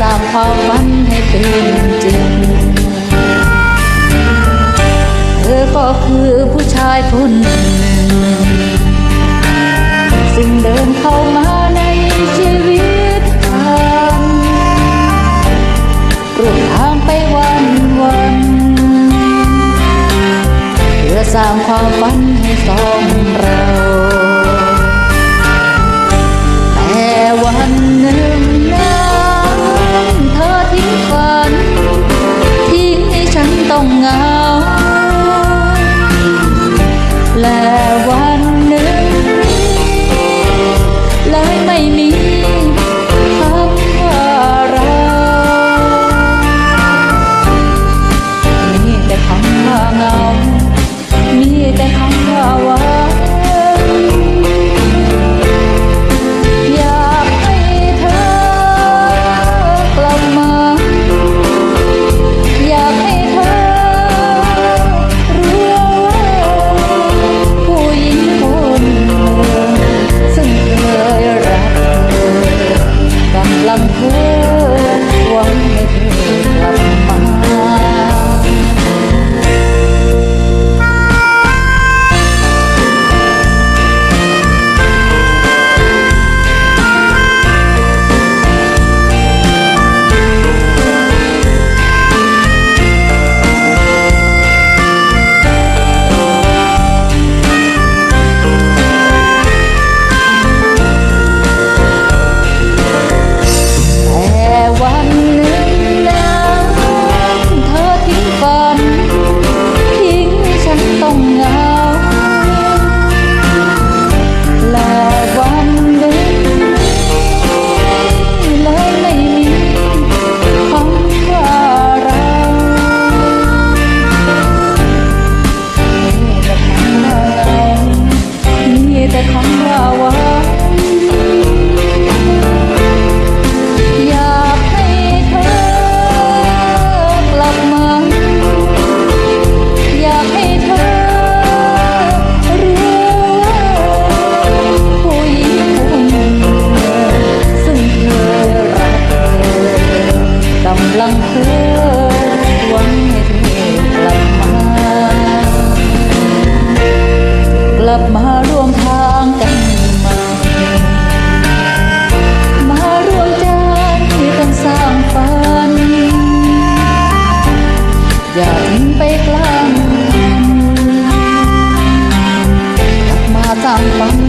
สร้างความฝันให้เป็นจริง เธอก็คือผู้ชายคนหนึ่งซึ่งเดินเข้ามาในชีวิตฉันร่วมทางไปวันวันเพื่อสร้างความฝันให้สองเรา tông ngao. วัน Bye.